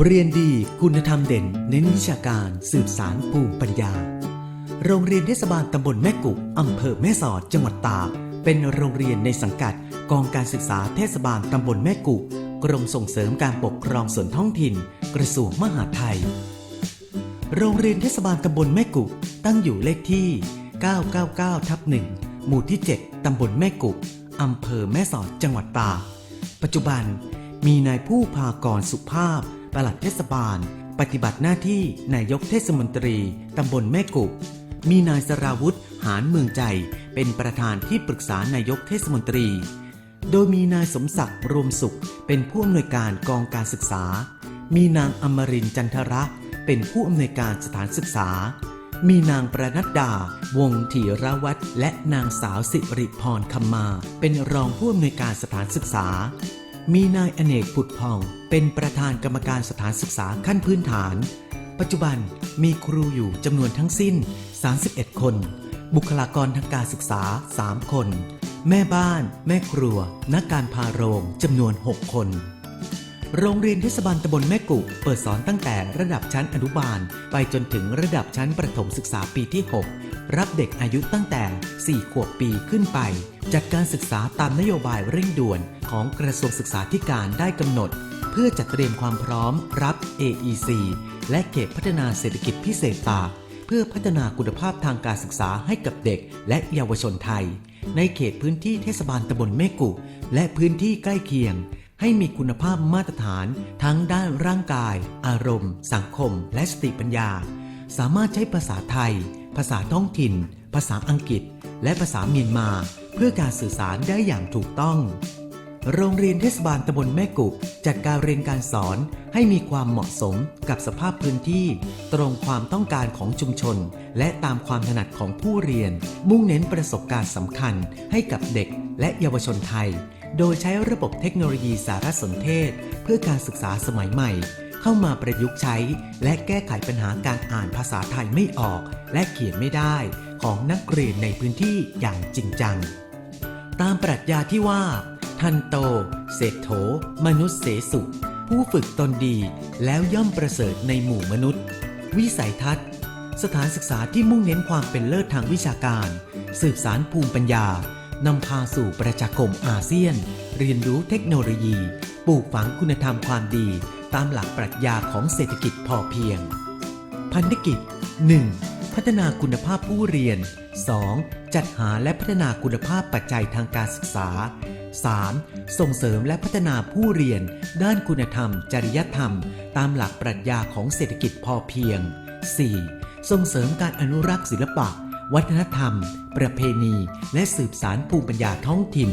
เรียนดีคุณธรรมเด่น เน้นวิชาการสืบสารภูมิปัญญา โรงเรียนเทศบาลตำบลแม่กุอำเภอแม่สอดจังหวัดตากเป็นโรงเรียนในสังกัดกองการศึกษาเทศบาลตำบลแม่กุกรมส่งเสริมการปกครองส่วนท้องถิ่น กระทรวงมหาดไทย โรงเรียนเทศบาลตำบลแม่กุตั้งอยู่เลขที่ 999ทับ1หมู่ที่ 7 ตำบลแม่กุอำเภอแม่สอดจังหวัดตากปัจจุบันมีนายผู้พากรสุภาพ ปลัดเทศบาล ปฏิบัติหน้าที่นายกเทศมนตรี ตำบลแม่กุบ มีนายสราวุธหานเมืองใจ เป็นประธานที่ปรึกษานายกเทศมนตรี โดยมีนายสมศักดิ์รวมสุข เป็นผู้อำนวยการกองการศึกษา มีนางอมรินจันทระ เป็นผู้อำนวยการสถานศึกษา มีนางประนัดดา วงศ์ธีรวัตรและนางสาวสิริพรคำมา เป็นรองผู้อำนวยการสถานศึกษา มีนายอเนกผุดพอง เป็นประธานกรรมการสถานศึกษาขั้นพื้นฐาน ปัจจุบันมีครูอยู่จำนวนทั้งสิ้น 31 คน บุคลากรทางการศึกษา 3 คน แม่บ้าน แม่ครัว นักการพาโรงจำนวน 6 คน โรงเรียนเทศบาลตำบลแม่กุเปิดสอนตั้งแต่ระดับชั้นอนุบาล ไปจนถึงระดับชั้นประถมศึกษาปีที่ 6 รับเด็กอายุตั้งแต่ 4 ขวบปีขึ้นไป จัดการศึกษาตามนโยบายเร่งด่วนของกระทรวงศึกษาธิการได้กำหนด เพื่อจัดเตรียมความพร้อมรับ AEC และเขตพัฒนาเศรษฐกิจพิเศษตากเพื่อพัฒนาคุณภาพทางการศึกษาให้กับเด็กและเยาวชนไทย ในเขตพื้นที่เทศบาลตำบลแม่กุ และพื้นที่ใกล้เคียง ให้มีคุณภาพมาตรฐาน ทั้งด้านร่างกาย อารมณ์ สังคม และสติปัญญา สามารถใช้ภาษาไทย ภาษาท้องถิ่น ภาษาอังกฤษ และภาษาเมียนมา เพื่อการสื่อสารได้อย่างถูกต้อง โรงเรียนเทศบาลตำบลแม่กุจัดการเรียนการสอนให้มีความเหมาะสมกับสภาพพื้นที่ ตรงความต้องการของชุมชน และตามความถนัดของผู้เรียน มุ่งเน้นประสบการณ์สำคัญให้กับเด็กและเยาวชนไทย โดยใช้ระบบเทคโนโลยีสารสนเทศ เพื่อการศึกษาสมัยใหม่ เข้ามาประยุกต์ใช้ และแก้ไขปัญหาการอ่านภาษาไทยไม่ออก และเขียนไม่ได้ของนักเรียนในพื้นที่อย่างจริงจัง ตามปรัชญาที่ว่า ทันโต เศรษโถ มนุษย์เสสุ ผู้ฝึกตนดีแล้วย่อมประเสริฐในหมู่มนุษย์ วิสัยทัศน์ สถานศึกษาที่มุ่งเน้นความเป็นเลิศทางวิชาการ สืบสารภูมิปัญญานำพาสู่ประชาคมอาเซียน เรียนรู้เทคโนโลยี ปลูกฝังคุณธรรมความดี ตามหลักปรัชญาของเศรษฐกิจพอเพียง พันธกิจ 1. พัฒนาคุณภาพผู้เรียน 2. จัดหาและพัฒนาคุณภาพปัจจัยทางการศึกษา 3. ส่งเสริมและพัฒนาผู้เรียน ด้านคุณธรรม จริยธรรม ตามหลักปรัชญาของเศรษฐกิจพอเพียง 4. ส่งเสริมการอนุรักษ์ศิลปะ วัฒนธรรม ประเพณี และสืบสารภูมิปัญญาท้องถิ่น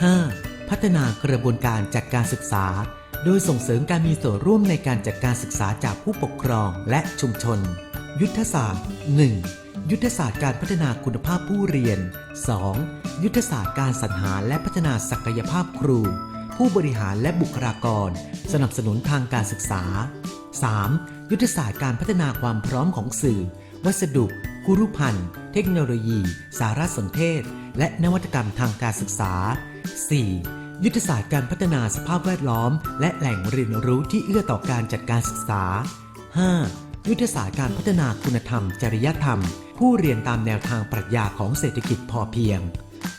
5. พัฒนากระบวนการจัดการศึกษา โดยส่งเสริมการมีส่วนร่วมในการจัดการศึกษาจากผู้ปกครองและชุมชน ยุทธศาสตร์ 1. ยุทธศาสตร์การพัฒนาคุณภาพผู้เรียน 2. ยุทธศาสตร์การสรรหาและพัฒนาศักยภาพครู ผู้บริหารและบุคลากร สนับสนุนทางการศึกษา 3. ยุทธศาสตร์การพัฒนาความพร้อมของสื่อ วัสดุคุรุพันธ์ เทคโนโลยี สารสนเทศ และนวัตกรรมทางการศึกษา 4. ยุทธศาสตร์การพัฒนาสภาพแวดล้อม และแหล่งเรียนรู้ที่เอื้อต่อการจัดการศึกษา 5. ยุทธศาสตร์การพัฒนาคุณธรรม จริยธรรม ผู้เรียนตามแนวทางปรัชญาของเศรษฐกิจพอเพียง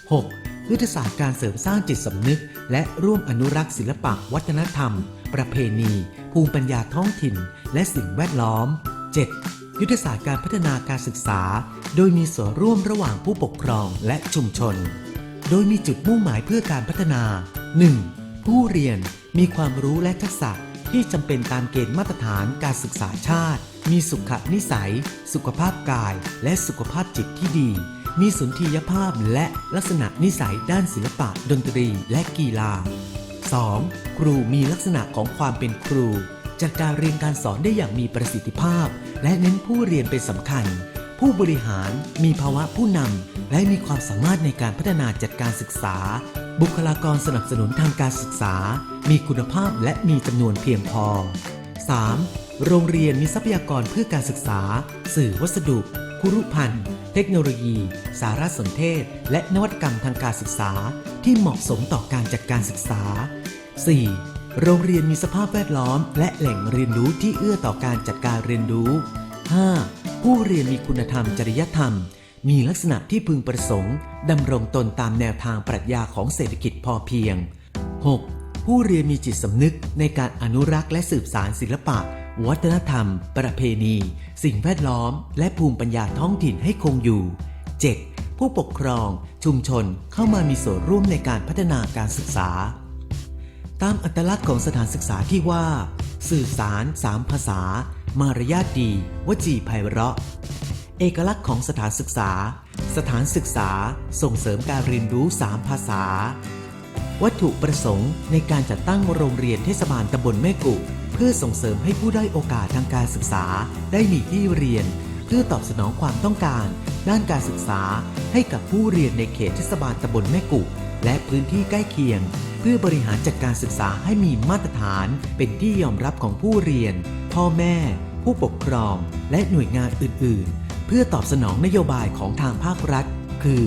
6. ยุทธศาสตร์การเสริมสร้างจิตสำนึก และร่วมอนุรักษ์ศิลปะ วัฒนธรรม ประเพณี ภูมิปัญญาท้องถิ่น และสิ่งแวดล้อม 7. ยุทธศาสตร์การพัฒนาการศึกษา โดยมีส่วนร่วมระหว่างผู้ปกครองและชุมชน โดยมีจุดมุ่งหมายเพื่อการพัฒนา 1. ผู้เรียนมีความรู้และทักษะที่จำเป็นตามเกณฑ์มาตรฐานการศึกษาชาติ มีสุขนิสัย สุขภาพกาย และสุขภาพจิตที่ดี มีสุนทรียภาพและลักษณะนิสัยด้านศิลปะ ดนตรี และกีฬา 2. ครูมีลักษณะของความเป็นครู จัดการเรียนการสอนได้อย่างมีประสิทธิภาพ และเน้นผู้เรียนเป็นสำคัญ ผู้บริหารมีภาวะผู้นำและมีความสามารถในการพัฒนาจัดการศึกษา บุคลากรสนับสนุนทางการศึกษา มีคุณภาพและมีจำนวนเพียงพอ 3. โรงเรียนมีทรัพยากรเพื่อการศึกษา สื่อวัสดุ คุรุพันธ์ เทคโนโลยี สารสนเทศ และนวัตกรรมทางการศึกษา ที่เหมาะสมต่อการจัดการศึกษา 4. โรงเรียนมีสภาพแวดล้อม และแหล่งเรียนรู้ที่เอื้อต่อการจัดการเรียนรู้ 5. ผู้เรียนมีคุณธรรมจริยธรรม มีลักษณะที่พึงประสงค์ดำรงตนตามแนวทางปรัชญาของเศรษฐกิจพอเพียง 6. ผู้เรียนมีจิตสำนึกในการอนุรักษ์และสืบสารศิลปะ วัฒนธรรม ประเพณี สิ่งแวดล้อม และภูมิปัญญาท้องถิ่นให้คงอยู่ 7. ผู้ปกครอง ชุมชนเข้ามามีส่วนร่วมในการพัฒนาการศึกษา ตามอัตลักษณ์ของสถานศึกษาที่ว่า สื่อสารสามภาษา มารยาทดี วจีไพเราะ เอกลักษณ์ของสถานศึกษา สถานศึกษาส่งเสริมการเรียนรู้สามภาษา วัตถุประสงค์ในการจัดตั้งโรงเรียนเทศบาลตำบลแม่กุ เพื่อส่งเสริมให้ผู้ได้โอกาสทางการศึกษาได้มีที่เรียน เพื่อตอบสนองความต้องการ ด้านการศึกษาให้กับผู้เรียนในเขตเทศบาลตำบลแม่กุ และพื้นที่ใกล้เคียง เพื่อบริหารจัดการศึกษาให้มีมาตรฐานเป็นที่ยอมรับของผู้เรียน พ่อแม่ ผู้ปกครอง และหน่วยงานอื่น ๆ เพื่อตอบสนองนโยบายของทางภาครัฐ คือ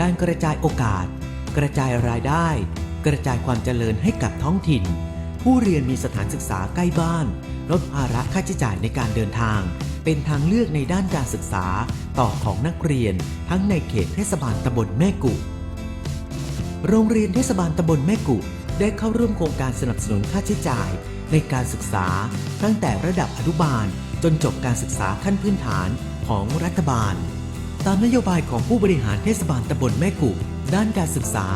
การกระจายโอกาส กระจายรายได้ กระจายความเจริญให้กับท้องถิ่น ผู้เรียนมีสถานศึกษาใกล้บ้าน ลดภาระค่าใช้จ่ายในการเดินทางเป็นทางเลือกในด้านการศึกษาต่อของนักเรียนทั้งในเขตเทศบาลตำบลแม่กุ โรงเรียนเทศบาลตำบลแม่กุได้เข้าร่วมโครงการสนับสนุนค่าใช้จ่าย ในการศึกษาตั้งแต่ระดับอนุบาล จนจบการศึกษาขั้นพื้นฐานของรัฐบาล ตามนโยบายของผู้บริหารเทศบาลตำบลแม่กุด้านการศึกษา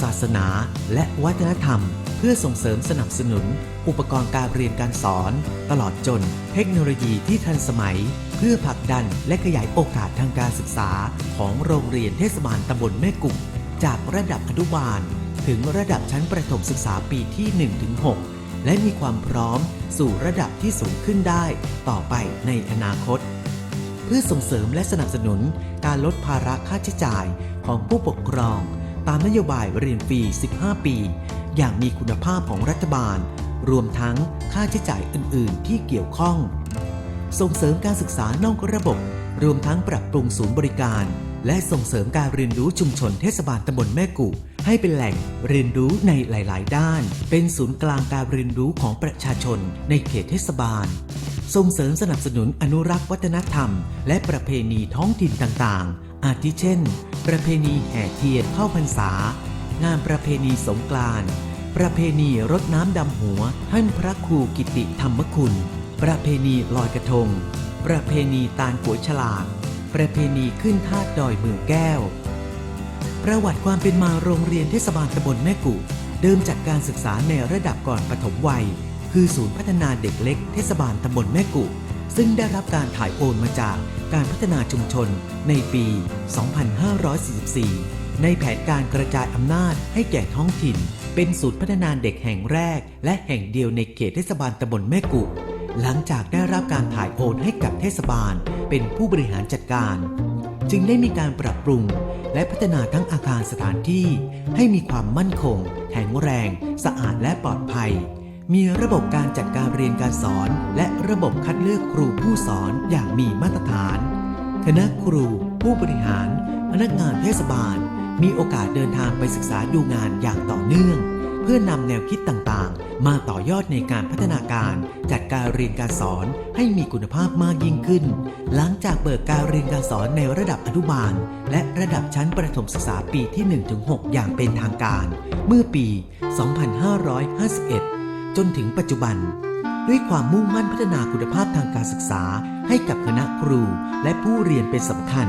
ศาสนา และวัฒนธรรม เพื่อส่งเสริมสนับสนุน อุปกรณ์การเรียนการสอน ตลอดจน เทคโนโลยีที่ทันสมัย เพื่อผลักดันและขยายโอกาสทางการศึกษา ของโรงเรียนเทศบาลตำบลแม่กุ จากระดับอนุบาล ถึงระดับชั้นประถมศึกษาปีที่ 1-6 และมีความพร้อมสู่ระดับที่สูงขึ้นได้ต่อไปในอนาคต เพื่อส่งเสริมและสนับสนุนการลดภาระค่าใช้จ่ายของผู้ปกครอง ตามนโยบายเรียนฟรี 15 ปี อย่างมีคุณภาพของรัฐบาล รวมทั้งค่าใช้จ่ายอื่น ๆ ที่เกี่ยวข้อง ส่งเสริมการศึกษานอกระบบ รวมทั้งปรับปรุงศูนย์บริการ และส่งเสริมการเรียนรู้ชุมชนเทศบาลตำบลแม่กุให้เป็นแหล่งเรียนรู้ในหลาย ๆ ด้าน เป็นศูนย์กลางการเรียนรู้ของประชาชนในเขตเทศบาล ส่งเสริมสนับสนุนอนุรักษ์วัฒนธรรม และประเพณีท้องถิ่นต่าง ๆ อาทิเช่น ประเพณีแห่เทียนเข้าพรรษา งานประเพณีสงกรานต์ประเพณีรดน้ำดำหัวท่านพระครูกิติธรรมคุณ ประเพณีลอยกระทง ประเพณีตาลกัวฉลาก ประเพณีขึ้นทาดดอยเมืองแก้ว ประวัติความเป็นมาโรงเรียนเทศบาลตำบลแม่กุเดิมจากการศึกษาในระดับก่อนปฐมวัย คือศูนย์พัฒนาเด็กเล็กเทศบาลตำบลแม่กุซึ่งได้รับการถ่ายโอนมาจากการพัฒนาชุมชนในปี 2544 ในแผนการกระจายอำนาจให้แก่ท้องถิ่น เป็นศูนย์พัฒนาเด็กแห่งแรก และแห่งเดียวในเขตเทศบาลตำบลแม่กุ หลังจากได้รับการถ่ายโอนให้กับเทศบาล เป็นผู้บริหารจัดการ จึงได้มีการปรับปรุง และพัฒนาทั้งอาคารสถานที่ ให้มีความมั่นคงแข็งแรง สะอาดและปลอดภัย มีระบบการจัดการเรียนการสอน และระบบคัดเลือกครูผู้สอนอย่างมีมาตรฐาน คณะครู ผู้บริหาร พนักงานเทศบาล มีโอกาสเดินทางไปศึกษาดูงานอย่างต่อเนื่อง พื่อนำแนวคิดต่างๆ มาต่อยอดในการพัฒนาการ จัดการเรียนการสอนให้มีคุณภาพมากยิ่งขึ้น หลังจากเปิดการเรียนการสอนในระดับอนุบาล และระดับชั้นประถมศึกษาปีที่ 1-6 อย่างเป็นทางการ เมื่อปี 2551 จนถึงปัจจุบัน ด้วยความมุ่งมั่นพัฒนาคุณภาพทางการศึกษา ให้กับคณะครูและผู้เรียนเป็นสำคัญ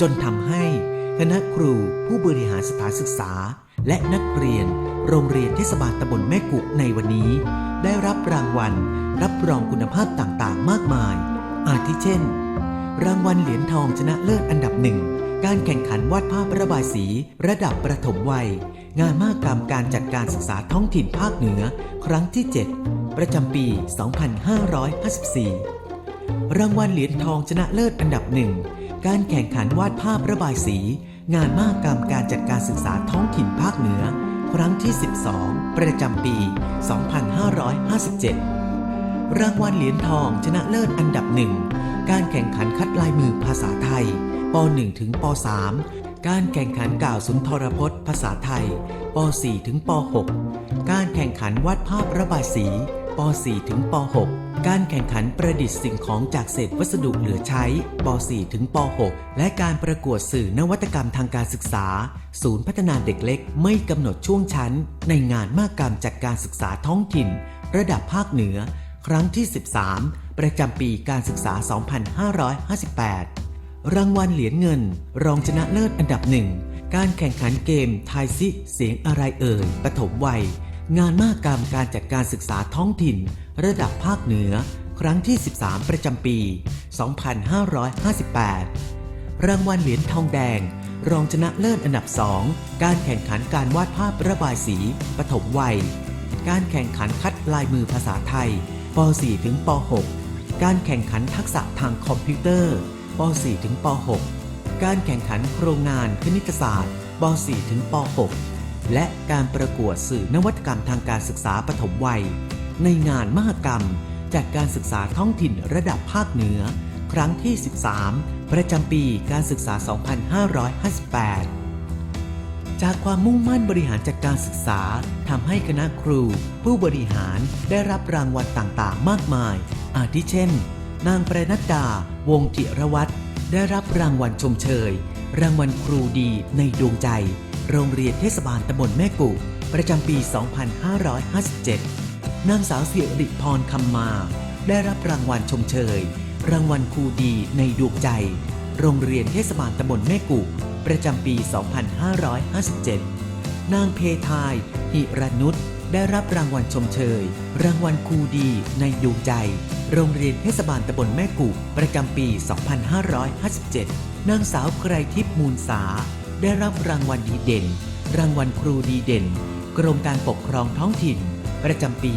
จนทำให้คณะครูผู้บริหารสถานศึกษา และนักเรียน โรงเรียนเทศบาลตำบลแม่กุในวันนี้ ได้รับรางวัล รับรองคุณภาพต่างๆ มากมาย อาทิเช่น รางวัลเหรียญทองชนะเลิศอันดับหนึ่งการแข่งขันวาดภาพระบายสีระดับประถมวัย งานมากกรรมการจัดการศึกษาท้องถิ่นภาคเหนือ ครั้งที่ 7 ประจำปี 2554 รางวัลเหรียญทองชนะเลิศอันดับหนึ่งการแข่งขันวาดภาพระบายสี งานมากกรรมการจัดการศึกษาท้องถิ่นภาคเหนือ ครั้งที่ 12 ประจำปี 2557 รางวัลเหรียญทองชนะเลิศอันดับหนึ่ง การแข่งขันคัดลายมือภาษาไทยป .1 ถึงป .3 การแข่งขันกล่าวสุนทรพจน์ภาษาไทยป .4 ถึงป .6 การแข่งขันวาดภาพระบายสีป .4 ถึงป .6 การแข่งขันประดิษฐ์สิ่งของจากเศษวัสดุเหลือใช้ป .4 ถึงป .6 และการประกวดสื่อนวัตกรรมทางการศึกษา ศูนย์พัฒนาเด็กเล็กไม่กำหนดช่วงชั้น ในงานมากกรรมจัดการศึกษาท้องถิ่น ระดับภาคเหนือ ครั้งที่ 13 ประจำปีการศึกษา 2558 รางวัลเหรียญเงิน รองชนะเลิศอันดับหนึ่งการแข่งขันเกมทายซิเสียงอะไรเอ่ยปฐมวัย งานมหกรรมการจัดการศึกษาท้องถิ่น ระดับภาคเหนือ ครั้งที่ 13 ประจำปี 2558 รางวัลเหรียญทองแดง รองชนะเลิศอันดับ 2 การแข่งขันการวาดภาพระบายสี ปฐมวัย การแข่งขันคัดลายมือภาษาไทยป .4 ถึงป .6 การแข่งขันทักษะทางคอมพิวเตอร์ป .4 ถึงป .6 การแข่งขันโครงงานคณิตศาสตร์ป .4 ถึงป .6 และการประกวดสื่อนวัตกรรมทางการศึกษาปฐมวัย ในงานมหกรรมจัดการศึกษาท้องถิ่นระดับภาคเหนือ ครั้งที่ 13 ประจำปีการศึกษา 2558 จากความมุ่งมั่นบริหารจัดการศึกษาทำให้คณะครู ผู้บริหารได้รับรางวัลต่างๆ มากมาย อาทิเช่น นางประนัดดา วงจิรวัตรได้รับรางวัลชมเชย รางวัลครูดีในดวงใจ โรงเรียนเทศบาลตำบลแม่กุประจำปี 2557 นางสาวเสียริพรคำมา ได้รับรางวัลชมเชย รางวัลครูดีในดวงใจ โรงเรียนเทศบาลตำบลแม่กุประจำปี 2557 นางเพทาย หิรนุชได้รับรางวัลชมเชย รางวัลครูดีในดวงใจ โรงเรียนเทศบาลตำบลแม่กุประจำปี 2557 นางสาวไกรทิพย์มูลสา ได้รับรางวัลดีเด่น รางวัลครูดีเด่น กรมการปกครองท้องถิ่น ประจำปี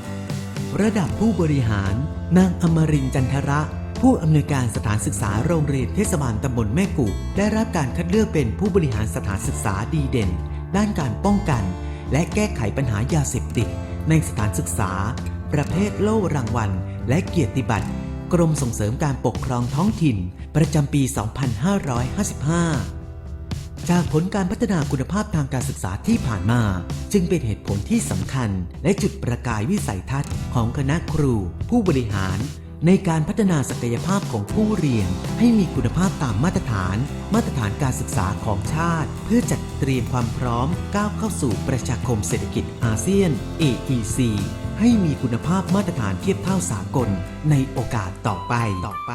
2558 ระดับผู้บริหาร นางอมรินจันทระ ผู้อำนวยการสถานศึกษาโรงเรียนเทศบาลตำบลแม่กุได้รับการคัดเลือกเป็นผู้บริหารสถานศึกษาดีเด่น ด้านการป้องกัน และแก้ไขปัญหายาเสพติดในสถานศึกษา ประเภทโล่รางวัล และเกียรติบัตร กรมส่งเสริมการปกครองท้องถิ่น ประจำปี 2555 จากผลการพัฒนาคุณภาพทางการศึกษาที่ผ่านมา จึงเป็นเหตุผลที่สำคัญ และจุดประกายวิสัยทัศน์ของคณะครู ผู้บริหาร ในการพัฒนาศักยภาพของผู้เรียน ให้มีคุณภาพตามมาตรฐาน มาตรฐานการศึกษาของชาติ เพื่อจัดเตรียมความพร้อมก้าวเข้าสู่ประชาคมเศรษฐกิจอาเซียน AEC ให้มีคุณภาพมาตรฐานเทียบเท่าสากลในโอกาสต่อไปต่อไป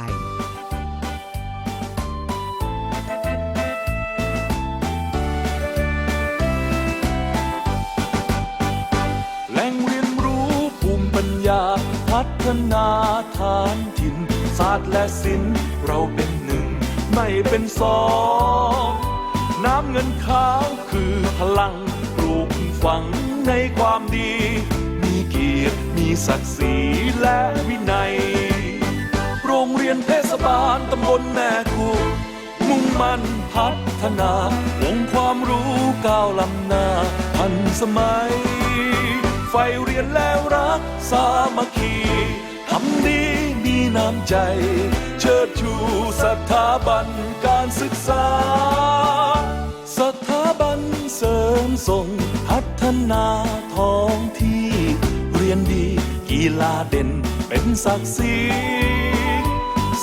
แหล่งเรียนรู้ภูมิปัญญาพัฒนาฐานถิ่นศาสตร์และศิลป์เราเป็นหนึ่ง ไม่เป็นสอง น้ำเงินขาวคือพลังปลูกฝังในความดี ศักดิ์ศรีและวินัย โรงเรียนเทศบาลตำบลแม่กุมุ่งมั่นพัฒนาองค์ความรู้ก้าวล้ำหน้าทันสมัย ไฟเรียนแล้วรักสามัคคีทำดีมีน้ำใจ เชิดชูสถาบันการศึกษา สถาบันเสริมส่งพัฒนาท้องที่ รียนดี กีฬาเด่นเป็นศักดิ์ศรี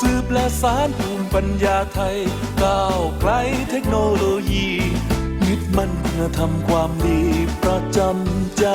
สืบและสารภูมิปัญญาไทย ก้าวไกลเทคโนโลยียึดมั่นคุณธรรมความดีประจำใจ